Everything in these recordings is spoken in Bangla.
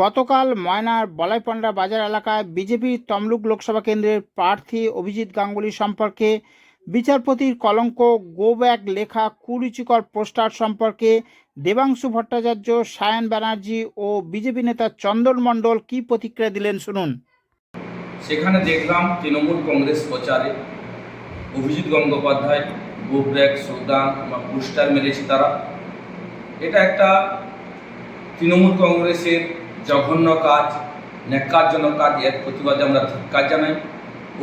গতকাল ময়নার বলাইপন্ডা বাজার এলাকায় বিজেপির তমলুক লোকসভা কেন্দ্রের প্রার্থী অভিজিৎ গাঙ্গুলি সম্পর্কে বিচারপতির কলঙ্ক, গো ব্যাক লেখা কুরুচিকর পোস্টার সম্পর্কে দেবাংশু ভট্টাচার্য, সায়ন ব্যানার্জি ও বিজেপি নেতা চন্দন মণ্ডল কী প্রতিক্রিয়া দিলেন শুনুন। সেখানে দেখলাম তৃণমূল কংগ্রেস প্রচারে অভিজিৎ গঙ্গোপাধ্যায় গোব্র্যাক সুলতান বা পোস্টার মেরেছে তারা। এটা একটা তৃণমূল কংগ্রেসের জঘন্য কাজ, ন্যাক্কারজনক কাজ, এর প্রতিবাদে আমরা ধিক্কার জানাই।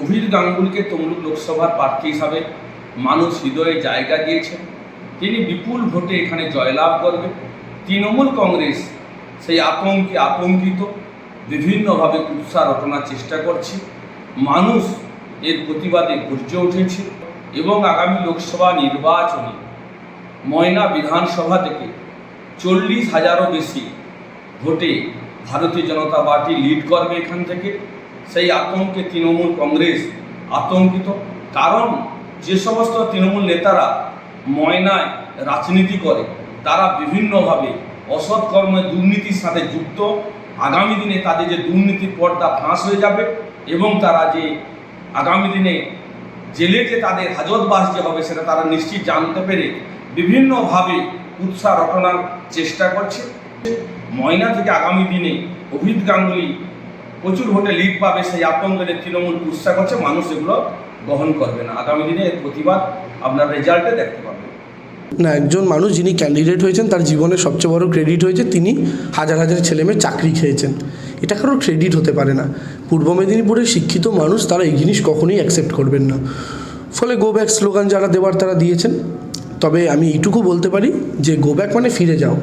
অভিজিৎ গাঙ্গুলিকে তমলুক লোকসভার প্রার্থী হিসাবে মানুষ হৃদয়ে জায়গা দিয়েছে তিনি বিপুল ভোটে এখানে জয়লাভ করবে তৃণমূল কংগ্রেস সেই আতঙ্কে আতঙ্কিত, বিভিন্নভাবে উৎসাহ রটনার চেষ্টা করছে। মানুষ এর প্রতিবাদে গর্জে উঠেছে এবং আগামী লোকসভা নির্বাচনে ময়না বিধানসভা থেকে চল্লিশ হাজারও বেশি ভোটে ভারতীয় জনতা পার্টি লিড করবে এখান থেকে, সেই আতঙ্কে তৃণমূল কংগ্রেস আতঙ্কিত। কারণ যে সমস্ত তৃণমূল নেতারা ময়নায় রাজনীতি করে, তারা বিভিন্নভাবে অসৎ কর্মে দুর্নীতির সাথে যুক্ত। আগামী দিনে তাদের যে দুর্নীতির পর্দা ফাঁস হয়ে যাবে এবং তারা যে আগামী দিনে জেলে যে তাদের হাজতবাস যে হবে সেটা তারা নিশ্চিত জানতে পেরে বিভিন্নভাবে উৎসাহ রটনার চেষ্টা করছে। ময়না থেকে আগামী দিনে অভিজিৎ গাঙ্গুলি প্রচুর ভোটে লিড পাবে সেই আতঙ্কের তৃণমূল উৎসাহ করছে, মানুষ এগুলো গ্রহণ করবে না। আগামী দিনে এর প্রতিবাদ আপনার রেজাল্টে দেখতে পাবেন। না, একজন মানুষ যিনি ক্যান্ডিডেট হয়েছেন, তার জীবনে সবচেয়ে বড় ক্রেডিট হয়েছে তিনি হাজার হাজার ছেলেমেয়ে চাকরি খেয়েছেন। এটা কারোর ক্রেডিট হতে পারে না। পূর্ব মেদিনীপুরের শিক্ষিত মানুষ, তারা এই জিনিস কখনোই অ্যাকসেপ্ট করবেন না। ফলে গো ব্যাক স্লোগান যারা দেওয়ার, তারা দিয়েছেন। তবে আমি এইটুকু বলতে পারি যে গো ব্যাক মানে ফিরে যাও।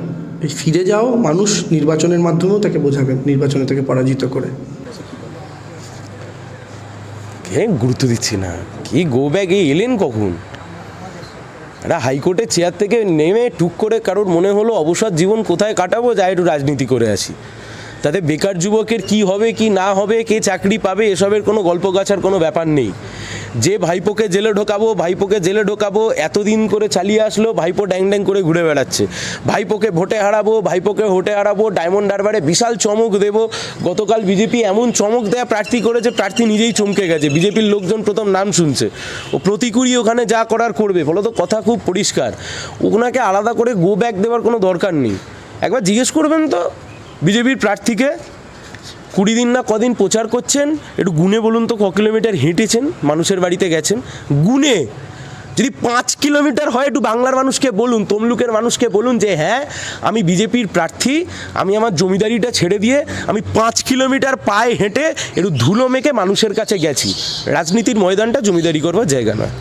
ফিরে যাও, মানুষ নির্বাচনের মাধ্যমেও তাকে বোঝাবেন নির্বাচনে তাকে পরাজিত করে। গুরুত্ব দিচ্ছি না? কি গো ব্যাগ এলেন কখন? একটা হাইকোর্টের চেয়ার থেকে নেমে টুক করে কারোর মনে হলো, অবসর জীবন কোথায় কাটাবো, যা একটু রাজনীতি করে আসি। তাতে বেকার যুবকের কি হবে, কি না হবে, কে চাকরি পাবে, এসবের কোনো গল্প গাছার কোনো ব্যাপার নেই। যে ভাইপোকে জেলে ঢোকাবো, ভাইপোকে জেলে ঢোকাবো, এতদিন করে চালিয়ে আসলো, ভাইপো ড্যাং ড্যাং করে ঘুরে বেড়াচ্ছে। ভাইপোকে ভোটে হারাবো, ভাইপোকে ভোটে হারাবো, ডায়মন্ড হারবারে বিশাল চমক দেব। গতকাল বিজেপি এমন চমক দেয়া প্রার্থী করেছে, প্রার্থী নিজেই চমকে গেছে। বিজেপির লোকজন প্রথম নাম শুনছে। ও প্রতিকুরই ওখানে যা করার করবে ফলত কথা খুব পরিষ্কার। ওনাকে আলাদা করে গো ব্যাক দেওয়ার কোনো দরকার নেই। একবার জিজ্ঞেস করবেন তো বিজেপির প্রার্থীকে। কুড়ি দিন না কদিন প্রচার করছেন, একটু গুনে বলুন তো ক কিলোমিটার হেঁটেছেন, মানুষের বাড়িতে গেছেন। গুনে, যদি পাঁচ কিলোমিটার হয় একটু বাংলার মানুষকে বলুন, তমলুকের মানুষকে বলুন যে হ্যাঁ আমি বিজেপির প্রার্থী, আমি আমার জমিদারিটা ছেড়ে দিয়ে, আমি পাঁচ কিলোমিটার পায়ে হেঁটে একটু ধুলো মেখে মানুষের কাছে গেছি। রাজনীতির ময়দানটা জমিদারি করবার জায়গা নয়।